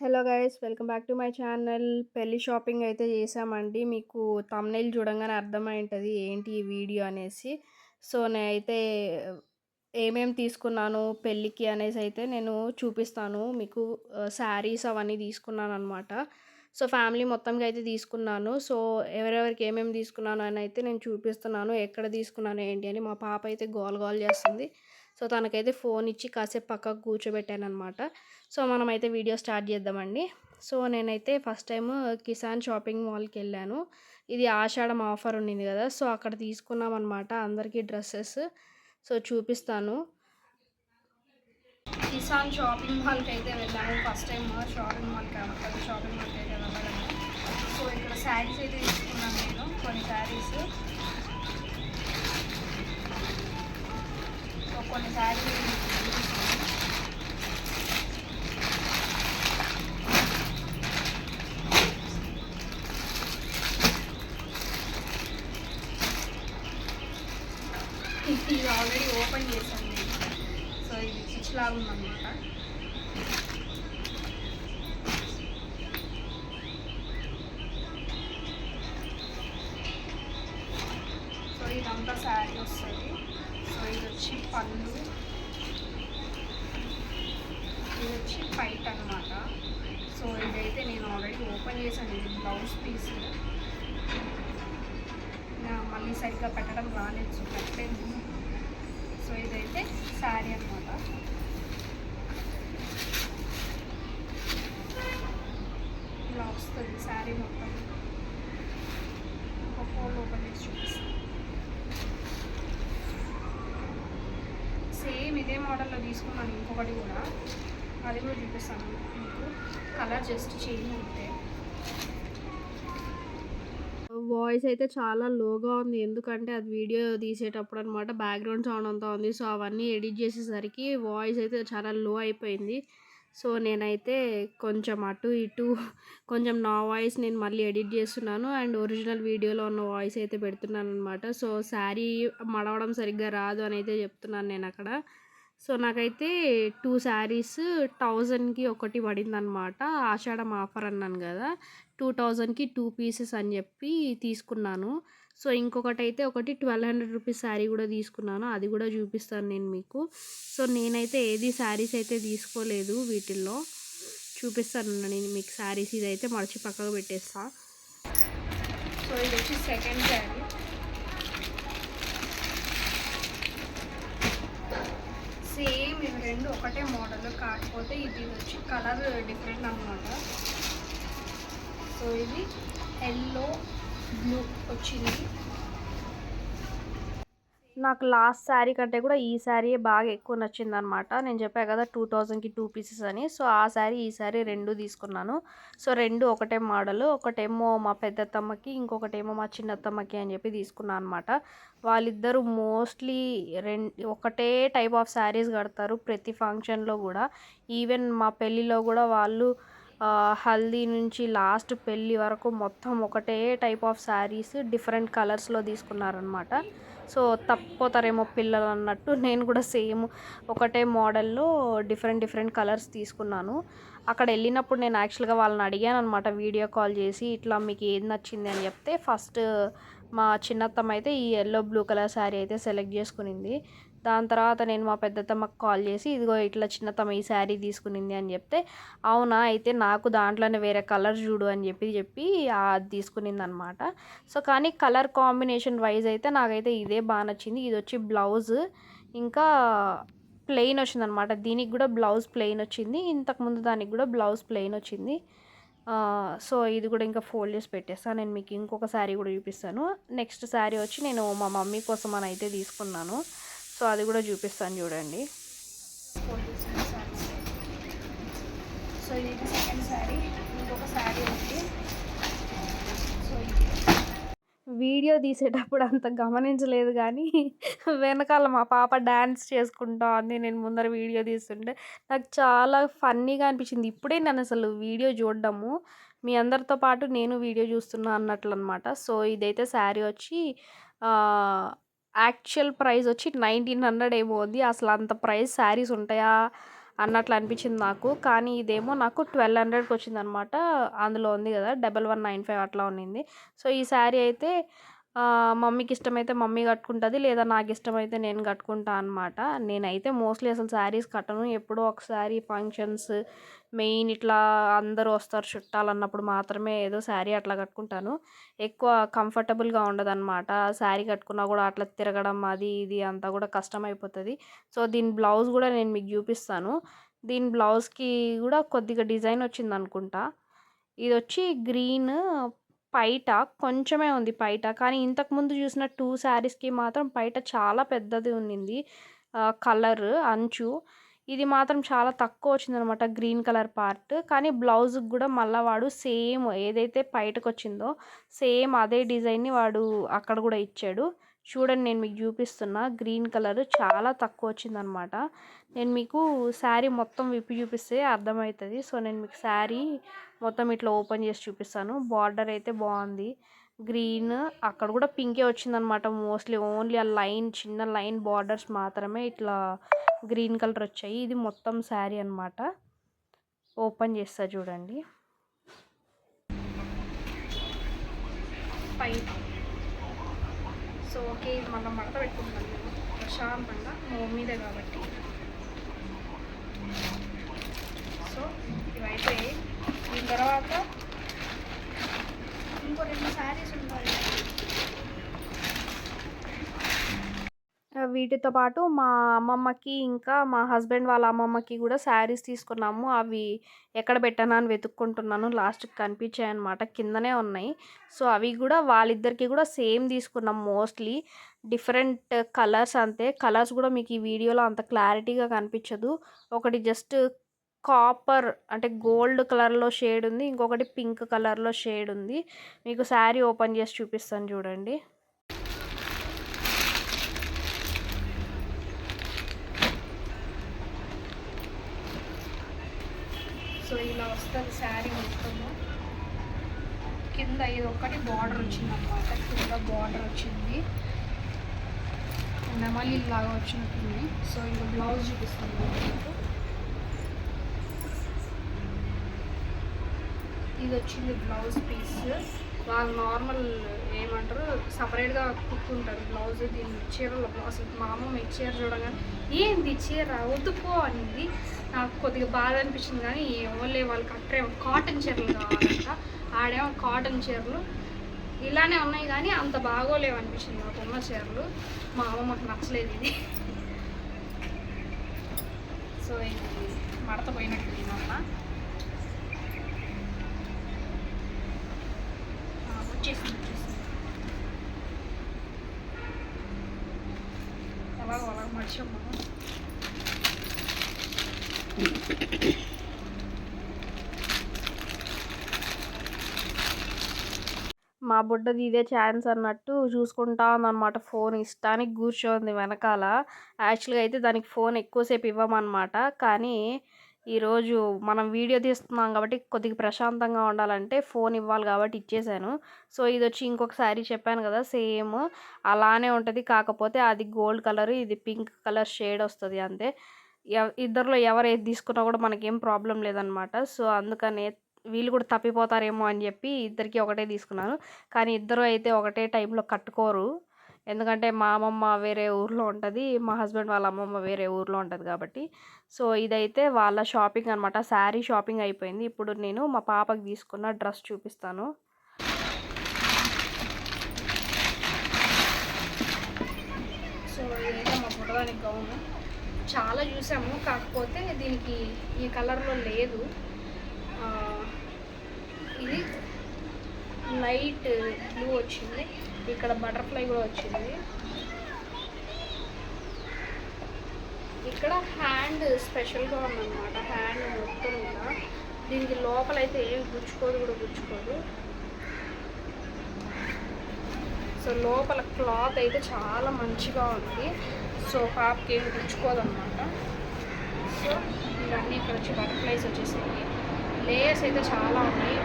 Hello guys welcome back to my channel. పెళ్ళి shopping అయితే చేసామండి మీకు తమ్నైల్ చూడంగానే అర్థమై ఉంటుంది ఏంటి ఈ వీడియో అనేసి. సో నేనైతే ఏమేమి తీసుకున్నాను పెళ్ళికి అనేసి అయితే నేను చూపిస్తాను. మీకు శారీస్ అవన్నీ తీసుకున్నాను అనమాట సో ఫ్యామిలీ మొత్తంగా అయితే తీసుకున్నాను. సో ఎవరెవరికి ఏమేమి తీసుకున్నాను అని అయితే నేను చూపిస్తున్నాను. ఎక్కడ తీసుకున్నాను ఏంటి అని మా పాప అయితే గోల్ గోల్ చేస్తుంది. సో తనకైతే ఫోన్ ఇచ్చి కాసేపు పక్కకు కూర్చోబెట్టాను అనమాట సో మనమైతే వీడియో స్టార్ట్ చేద్దామండి. సో నేనైతే ఫస్ట్ టైం కిసాన్ షాపింగ్ మాల్కి వెళ్ళాను ఇది ఆషాఢం ఆఫర్ ఉండింది కదా సో అక్కడ తీసుకున్నాం అనమాట అందరికీ డ్రెస్సెస్. సో చూపిస్తాను. కిసాన్ షాపింగ్ మాల్కి అయితే వెళ్ళాము. ఫస్ట్ టైం షాపింగ్ మాల్ కాబట్టి షాపింగ్ మాల్కి అయితే వెళ్ళాము. సో ఇక్కడ శారీస్ అయితే తీసుకున్నాను నేను కొన్ని శారీస్. కొన్ని శారీ ఇది ఆల్రెడీ ఓపెన్ చేశాను సో ఇది స్విచ్ లాగా ఉందన్నమాట. సో ఇదంతా శారీ వస్తుంది. ఇది వచ్చి పళ్ళు ఇది వచ్చి ఫైట్ అనమాట సో ఇదైతే నేను ఆల్రెడీ ఓపెన్ చేశాను. ఇది బ్లౌజ్ పీస్ మళ్ళీ సరిగ్గా పెట్టడం రాలేదు సో పెట్టలేదు. సో ఇదైతే శారీ అనమాట ఇలా వస్తుంది శారీ మొత్తం ఒక ఫోన్ ఓపెన్ చేసి చూపిస్తాను సేమ్ ఇదే మోడల్లో తీసుకున్నాను. ఇంకొకటి కూడా. అది కూడా చూపిస్తాను మీకు. కలర్ జస్ట్ చేంజ్ ఉంటే వాయిస్ అయితే చాలా లోగా ఉంది. ఎందుకంటే అది వీడియో తీసేటప్పుడు అనమాట బ్యాక్గ్రౌండ్ సౌండ్ అంతా ఉంది. సో అవన్నీ ఎడిట్ చేసేసరికి వాయిస్ అయితే చాలా లో అయిపోయింది. సో నేనైతే కొంచెం అటు ఇటు కొంచెం నా వాయిస్ నేను మళ్ళీ ఎడిట్ చేస్తున్నాను. అండ్ ఒరిజినల్ వీడియోలో ఉన్న వాయిస్ అయితే పెడుతున్నాను అనమాట సో శారీ మడవడం సరిగ్గా రాదు అని అయితే చెప్తున్నాను నేను అక్కడ. సో నాకైతే టూ శారీస్ థౌజండ్కి ఒకటి పడిందనమాట ఆషాఢం ఆఫర్ అన్నాను కదా టూ థౌజండ్కి టూ పీసెస్ అని చెప్పి తీసుకున్నాను. సో ఇంకొకటి అయితే ఒకటి ట్వెల్వ్ హండ్రెడ్ రూపీస్ శారీ కూడా తీసుకున్నాను. అది కూడా చూపిస్తాను నేను మీకు. సో నేనైతే ఏది శారీస్ అయితే తీసుకోలేదు వీటిల్లో. చూపిస్తాను నేను మీకు శారీస్ ఇదైతే మడిచి పక్కకు పెట్టేస్తా. సో ఇది వచ్చి సెకండ్ శారీ. సేమ్ ఇవి రెండు ఒకటే మోడల్ కాకపోతే ఇది వచ్చి కలర్ డిఫరెంట్ అనమాట సో ఇది ఎల్లో బ్లూ వచ్చింది. నాకు లాస్ట్ శారీ కంటే కూడా ఈ శారీ బాగా ఎక్కువ నచ్చింది అనమాట నేను చెప్పాను కదా టూ థౌజండ్కి టూ పీసెస్ అని. సో ఆ శారీ ఈ శారీ రెండు తీసుకున్నాను. సో రెండు ఒకటే మోడల్ ఒకటేమో మా పెద్దత్తమ్మకి ఇంకొకటేమో మా చిన్నత్తమ్మకి అని చెప్పి తీసుకున్నాను అనమాట. వాళ్ళిద్దరూ మోస్ట్లీ రెండు ఒకటే టైప్ ఆఫ్ శారీస్ కడతారు ప్రతి ఫంక్షన్లో కూడా. ఈవెన్ మా పెళ్ళిలో కూడా వాళ్ళు హల్దీ నుంచి లాస్ట్ పెళ్ళి వరకు మొత్తం ఒకటే టైప్ ఆఫ్ శారీస్ డిఫరెంట్ కలర్స్లో తీసుకున్నారనమాట. సో తప్పిపోతారేమో పిల్లలు అన్నట్టు నేను కూడా సేమ్ ఒకటే మోడల్లో డిఫరెంట్ డిఫరెంట్ కలర్స్ తీసుకున్నాను. అక్కడ వెళ్ళినప్పుడు నేను యాక్చువల్గా వాళ్ళని అడిగాను అనమాట వీడియో కాల్ చేసి ఇట్లా మీకు ఏది నచ్చింది అని చెప్తే ఫస్ట్ మా చిన్నత్తమ్మ అయితే ఈ ఎల్లో బ్లూ కలర్ శారీ అయితే సెలెక్ట్ చేసుకునింది. దాని తర్వాత నేను మా పెద్దతమ్మకు కాల్ చేసి ఇదిగో ఇట్లా చిన్నతమ్మ ఈ శారీ తీసుకునింది అని చెప్తే అవునా అయితే నాకు దాంట్లోనే వేరే కలర్ చూడు అని చెప్పి చెప్పి అది తీసుకునింది అనమాట సో కానీ కలర్ కాంబినేషన్ వైజ్ అయితే నాకైతే ఇదే బాగా నచ్చింది. ఇది వచ్చి బ్లౌజ్ ఇంకా ప్లెయిన్ వచ్చిందనమాట. దీనికి కూడా బ్లౌజ్ ప్లెయిన్ వచ్చింది. ఇంతకుముందు దానికి కూడా బ్లౌజ్ ప్లెయిన్ వచ్చింది. సో ఇది కూడా ఇంకా ఫోల్డ్ చేసి పెట్టేస్తాను నేను మీకు ఇంకొక శారీ కూడా చూపిస్తాను. నెక్స్ట్ శారీ వచ్చి నేను మా మమ్మీ కోసం అని అయితే తీసుకున్నాను. సో అది కూడా చూపిస్తాను చూడండి. సో ఇది సెకండ్ శారీ ఇంకొక శారీ ఉంది. సో వీడియో తీసేటప్పుడు అంత గమనించలేదు కానీ వెనకాల మా పాప డ్యాన్స్ చేసుకుంటా ఉంది. నేను ముందర వీడియో తీస్తుంటే నాకు చాలా ఫన్నీగా అనిపించింది. ఇప్పుడే నేను అసలు వీడియో చూడడము. మీ అందరితో పాటు నేను వీడియో చూస్తున్నా అన్నట్లు అనమాట సో ఇదైతే శారీ వచ్చి యాక్చువల్ ప్రైస్ వచ్చి నైన్టీన్ హండ్రెడ్ ఏమో ఉంది. అసలు అంత ప్రైస్ శారీస్ ఉంటాయా అన్నట్లు అనిపించింది నాకు. కానీ ఇదేమో నాకు ట్వెల్వ్ హండ్రెడ్కి వచ్చింది అనమాట అందులో ఉంది కదా డబల్ వన్ నైన్ ఫైవ్ అట్లా ఉన్నింది. సో ఈ శారీ అయితే మమ్మీకి ఇష్టమైతే మమ్మీ కట్టుకుంటుంది లేదా నాకు ఇష్టమైతే నేను కట్టుకుంటా అనమాట నేనైతే మోస్ట్లీ అసలు శారీస్ కట్టను. ఎప్పుడో ఒకసారి ఫంక్షన్స్ మెయిన్ ఇట్లా అందరూ వస్తారు చుట్టాలు అన్నప్పుడు మాత్రమే ఏదో శారీ అట్లా కట్టుకుంటాను. ఎక్కువ కంఫర్టబుల్గా ఉండదు అనమాట శారీ కట్టుకున్నా కూడా అట్లా తిరగడం అది ఇది అంతా కూడా కష్టం అయిపోతుంది సో దీని బ్లౌజ్ కూడా నేను మీకు చూపిస్తాను. దీని బ్లౌజ్కి కూడా కొద్దిగా డిజైన్ వచ్చింది అనుకుంటా ఇది వచ్చి గ్రీన్ పైట కొంచెమే ఉంది పైట. కానీ ఇంతకుముందు చూసిన టూ శారీస్కి మాత్రం పైట చాలా పెద్దది ఉన్నింది. కలర్ అంచు. ఇది మాత్రం చాలా తక్కువ వచ్చిందనమాట గ్రీన్ కలర్ పార్ట్. కానీ బ్లౌజ్కి కూడా మళ్ళీ వాడు సేమ్ ఏదైతే పైటకు వచ్చిందో సేమ్ అదే డిజైన్ని వాడు అక్కడ కూడా ఇచ్చాడు. చూడండి నేను మీకు చూపిస్తున్నా. గ్రీన్ కలర్ చాలా తక్కువ వచ్చిందనమాట. నేను మీకు శారీ మొత్తం విప్పి చూపిస్తే అర్థమవుతుంది. సో నేను మీకు శారీ మొత్తం ఇట్లా ఓపెన్ చేసి చూపిస్తాను. బార్డర్ అయితే బాగుంది. గ్రీన్ అక్కడ కూడా పింకే వచ్చిందనమాట మోస్ట్లీ. ఓన్లీ ఆ లైన్ చిన్న లైన్ బార్డర్స్ మాత్రమే ఇట్లా గ్రీన్ కలర్ వచ్చాయి. ఇది మొత్తం శారీ అనమాట. ఓపెన్ చేస్తా చూడండి. పై సో ఓకే ఇది మనం మడత పెట్టుకుంటాం నేను ప్రశాంతంగా మా మమ్మీదే కాబట్టి. సో ఇవైతే దీని తర్వాత ఇంకో రెండు శారీస్ ఉంటాయి. వీటితో పాటు మా అమ్మమ్మకి ఇంకా మా హస్బెండ్ వాళ్ళ అమ్మమ్మకి కూడా శారీస్ తీసుకున్నాము. అవి ఎక్కడ పెట్టానా అని వెతుక్కుంటున్నాను. లాస్ట్కి కనిపించాయి అనమాట కిందనే ఉన్నాయి. సో అవి కూడా వాళ్ళిద్దరికి కూడా సేమ్ తీసుకున్నాం మోస్ట్లీ. డిఫరెంట్ కలర్స్ అంతే. కలర్స్ కూడా మీకు ఈ వీడియోలో అంత క్లారిటీగా కనిపించదు. ఒకటి జస్ట్ కాపర్ అంటే గోల్డ్ కలర్లో షేడ్ ఉంది. ఇంకొకటి పింక్ కలర్లో షేడ్ ఉంది. మీకు శారీ ఓపెన్ చేసి చూపిస్తాను చూడండి. సో ఇలా వస్తుంది శారీ మొత్తము. కింద ఇది ఒక్కటి బార్డర్ వచ్చిందనమాట. కింద బార్డర్ వచ్చింది. నెమలి ఇలాగా వచ్చినట్టుంది. సో ఇంకా బ్లౌజ్ చూపిస్తాను మీకు. ఇది వచ్చింది బ్లౌజ్ పీస్ వాళ్ళు నార్మల్ ఏమంటారు సపరేట్గా కుట్టుకుంటారు. బ్లౌజ్ దీని చీరలో అసలు మా అమ్మమ్మ ఈ చీర చూడగానే ఏంది చీర? వద్దుకో అనింది. నాకు కొద్దిగా బాధ అనిపించింది కానీ ఏమోలే వాళ్ళకి అక్కడే కాటన్ చీరలు కావాలంట. ఆడేమో కాటన్ చీరలు. ఇలానే ఉన్నాయి కానీ అంత బాగోలేవు అనిపించింది నాకు ఉన్న చీరలు. మా అమ్మమ్మకి నచ్చలేదు ఇది. సో ఇది మడత పోయినట్టు అమ్మ. అలాగ మా బుడ్డది ఇదే ఛాన్స్ అన్నట్టు చూసుకుంటా ఉందన్నమాట ఫోన్. ఇష్టానికి కూర్చోంది వెనకాల. యాక్చువల్గా అయితే దానికి ఫోన్ ఎక్కువసేపు ఇవ్వమన్నమాట. కానీ ఈరోజు మనం వీడియో తీస్తున్నాం కాబట్టి కొద్దిగా ప్రశాంతంగా ఉండాలంటే ఫోన్ ఇవ్వాలి కాబట్టి ఇచ్చేసాను. సో ఇది వచ్చి ఇంకొక శారీ చెప్పాను కదా సేమ్ అలానే ఉంటుంది. కాకపోతే అది గోల్డ్ కలర్ ఇది పింక్ కలర్ షేడ్ వస్తుంది అంతే. ఇద్దరిలో ఎవరు ఏది తీసుకున్నా కూడా మనకేం ప్రాబ్లం లేదనమాట. సో అందుకనే వీళ్ళు కూడా తప్పిపోతారేమో అని చెప్పి ఇద్దరికి ఒకటే తీసుకున్నాను. కానీ ఇద్దరు అయితే ఒకటే టైంలో కట్టుకోరు. ఎందుకంటే మా అమ్మమ్మ వేరే ఊర్లో ఉంటుంది మా హస్బెండ్ వాళ్ళ అమ్మమ్మ వేరే ఊర్లో ఉంటుంది కాబట్టి. సో ఇదైతే వాళ్ళ షాపింగ్ అనమాట శారీ షాపింగ్ అయిపోయింది. ఇప్పుడు నేను మా పాపకి తీసుకున్న డ్రెస్ చూపిస్తాను. సో ఇదైతే మా పుట్టదానికి గౌను. చాలా చూసాము. కాకపోతే దీనికి ఈ కలర్లో లేదు. ఇది లైట్ బ్లూ వచ్చింది. ఇక్కడ బటర్ఫ్లై కూడా వచ్చింది. ఇక్కడ హ్యాండ్ స్పెషల్గా ఉందన్నమాట. హ్యాండ్ మొత్తం కూడా దీనికి లోపల అయితే ఏమి గుచ్చుకోదు కూడా గుచ్చుకోదు. సో లోపల క్లాత్ అయితే చాలా మంచిగా ఉంది. సో పాపకి ఏమి గుచ్చుకోదు అనమాట సో ఇవన్నీ ఇక్కడ వచ్చి బటర్ఫ్లైస్ వచ్చేసాయి. లేయర్స్ అయితే చాలా ఉన్నాయి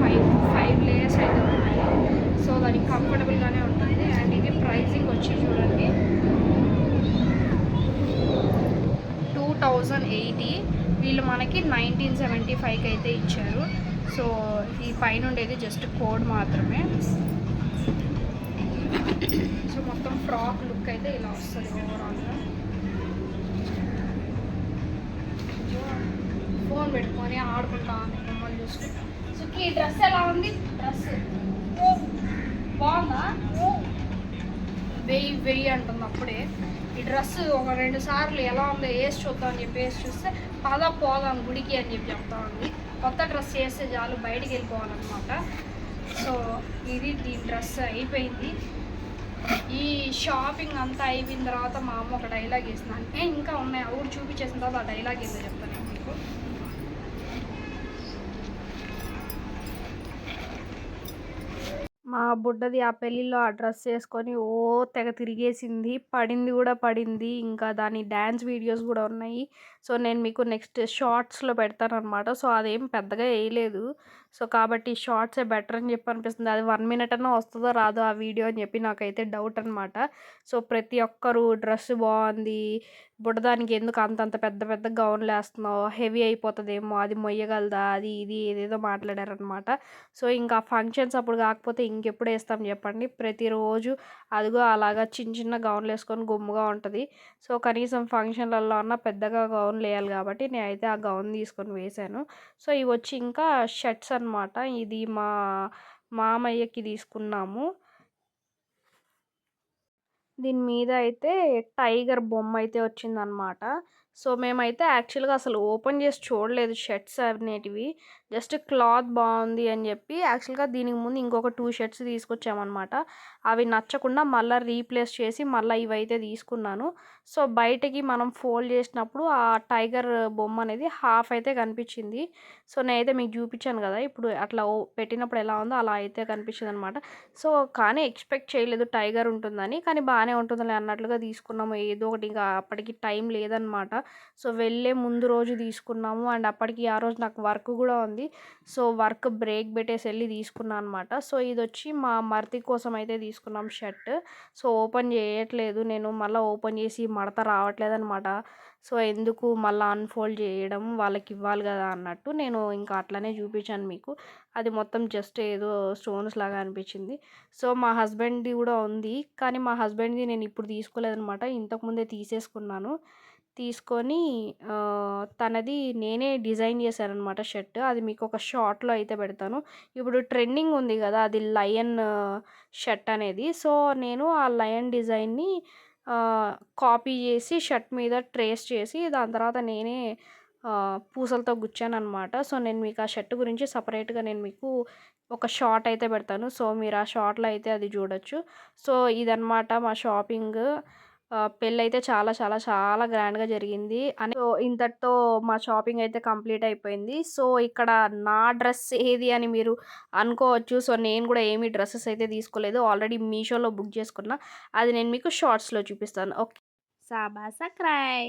ఫైవ్ ఫైవ్ లేయర్స్ అయితే ఉన్నాయి సో ఎయిటీ వీళ్ళు మనకి నైన్టీన్ సెవెంటీ ఫైవ్కి అయితే ఇచ్చారు. సో ఈ పైన ఉండేది జస్ట్ కోడ్ మాత్రమే. సో మొత్తం ఫ్రాక్ లుక్ అయితే ఇలా వస్తుంది ఓవరాల్గా ఫోన్ పెట్టుకొని ఆడుకుంటా మమ్మల్ని చూసుకుంటా. సో ఈ డ్రెస్ ఎలా ఉంది? డ్రెస్. బాగుందా? వెయ్యి వెయ్యి అంటుంది అప్పుడే. ఈ డ్రెస్ ఒక రెండు సార్లు ఎలా ఉందో వేసి చూద్దాం అని చెప్పి వేసి చూస్తే పద పోదాం గుడికి అని చెప్పి చెప్తా ఉంది. కొత్త డ్రెస్ వేస్తే చాలు బయటికి వెళ్ళిపోవాలన్నమాట. సో ఇది దీని డ్రెస్ అయిపోయింది. ఈ షాపింగ్ అంతా అయిపోయిన తర్వాత మా అమ్మ ఒక డైలాగ్ వేసిన అంటే ఇంకా ఉన్నాయి ఊరు చూపించేసిన తర్వాత ఆ డైలాగ్ ఏందో చెప్తాను. ఆ మా బుడ్డది ఆ పెళ్ళిలో ఆ డ్రెస్ వేసుకొని ఓ తెగ తిరిగేసింది. పడింది కూడా పడింది. ఇంకా దాని డ్యాన్స్ వీడియోస్ కూడా ఉన్నాయి. సో నేను మీకు నెక్స్ట్ షార్ట్స్లో పెడతాను అనమాట సో అదేం పెద్దగా వేయలేదు. సో కాబట్టి షార్ట్సే బెటర్ అని చెప్పి అనిపిస్తుంది అది వన్ మినిట్ అన్నా వస్తుందో రాదో ఆ వీడియో అని చెప్పి నాకైతే డౌట్ అనమాట సో ప్రతి ఒక్కరు డ్రెస్ బాగుంది బుడదానికి ఎందుకు అంతంత పెద్ద పెద్ద గౌన్లు వేస్తున్నావు హెవీ అయిపోతుందేమో అది మొయ్యగలదా అది ఇది ఏదేదో మాట్లాడారనమాట సో ఇంకా ఫంక్షన్స్ అప్పుడు కాకపోతే ఇంకెప్పుడు వేస్తాం చెప్పండి. ప్రతిరోజు అదిగో అలాగా చిన్న చిన్న గౌన్లు వేసుకొని గుమ్ముగా ఉంటుంది. సో కనీసం ఫంక్షన్లలో అన్న పెద్దగా గౌన్లు వేయాలి కాబట్టి నేనైతే ఆ గౌన్ తీసుకొని వేశాను సో ఇవి వచ్చి ఇంకా షర్ట్స్ అనమాట ఇది మా మామయ్యకి తీసుకున్నాము. దీని మీద అయితే టైగర్ బొమ్మ అయితే వచ్చిందనమాట సో మేమైతే యాక్చువల్గా అసలు ఓపెన్ చేసి చూడలేదు షర్ట్స్ అనేటివి. జస్ట్ క్లాత్ బాగుంది అని చెప్పి యాక్చువల్గా దీనికి ముందు ఇంకొక టూ షర్ట్స్ తీసుకొచ్చామన్నమాట. అవి నచ్చకుండా మళ్ళీ రీప్లేస్ చేసి మళ్ళీ ఇవైతే తీసుకున్నాను. సో బయటకి మనం ఫోల్డ్ చేసినప్పుడు ఆ టైగర్ బొమ్మ అనేది హాఫ్ అయితే కనిపించింది. సో నేనైతే మీకు చూపించాను కదా ఇప్పుడు అట్లా పెట్టినప్పుడు ఎలా ఉందో అలా అయితే కనిపించింది అనమాట సో కానీ ఎక్స్పెక్ట్ చేయలేదు టైగర్ ఉంటుందని కానీ బాగానే ఉంటుందని అన్నట్లుగా తీసుకున్నాము. ఏదో ఒకటి ఇంకా అప్పటికి టైం లేదనమాట సో వెళ్ళే ముందు రోజు తీసుకున్నాము. అండ్ అప్పటికి ఆ రోజు నాకు వర్క్ కూడా ఉంది. సో వర్క్ బ్రేక్ పెట్టేసి వెళ్ళి తీసుకున్నాను అనమాట సో ఇది వచ్చి మా మర్తి కోసం అయితే తీసుకున్నాం షర్ట్. సో ఓపెన్ చేయట్లేదు. నేను మళ్ళీ ఓపెన్ చేసి మడత రావట్లేదు అనమాట సో ఎందుకు మళ్ళీ అన్ఫోల్డ్ చేయడం వాళ్ళకి ఇవ్వాలి కదా అన్నట్టు నేను ఇంకా అట్లనే చూపించాను మీకు. అది మొత్తం జస్ట్ ఏదో స్టోన్స్ లాగా అనిపించింది. సో మా హస్బెండ్ది కూడా ఉంది. కానీ మా హస్బెండ్ది నేను ఇప్పుడు తీసుకోలేదనమాట ఇంతకుముందే తీసేసుకున్నాను. తీసుకొని తనది నేనే డిజైన్ చేశానమాట షర్ట్. అది మీకు ఒక షార్ట్లో అయితే పెడతాను. ఇప్పుడు ట్రెండింగ్ ఉంది కదా అది లయన్ షర్ట్ అనేది. సో నేను ఆ లయన్ డిజైన్ని కాపీ చేసి షర్ట్ మీద ట్రేస్ చేసి దాని తర్వాత నేనే పూసలతో గుచ్చాను అనమాట సో నేను మీకు ఆ షర్ట్ గురించి సపరేట్గా నేను మీకు ఒక షార్ట్ అయితే పెడతాను. సో మీరు ఆ షార్ట్లో అయితే అది చూడొచ్చు. సో ఇదనమాట మా షాపింగ్ పెళ్ళి అయితే చాలా చాలా చాలా గ్రాండ్గా జరిగింది. అని సో ఇంతటితో మా షాపింగ్ అయితే కంప్లీట్ అయిపోయింది. సో ఇక్కడ నా డ్రెస్ ఏది అని మీరు అనుకోవచ్చు. సో నేను కూడా ఏమి డ్రెస్సెస్ అయితే తీసుకోలేదు. ఆల్రెడీ మీషోలో బుక్ చేసుకున్నా. అది నేను మీకు షార్ట్స్లో చూపిస్తాను. ఓకే. సాబా క్రై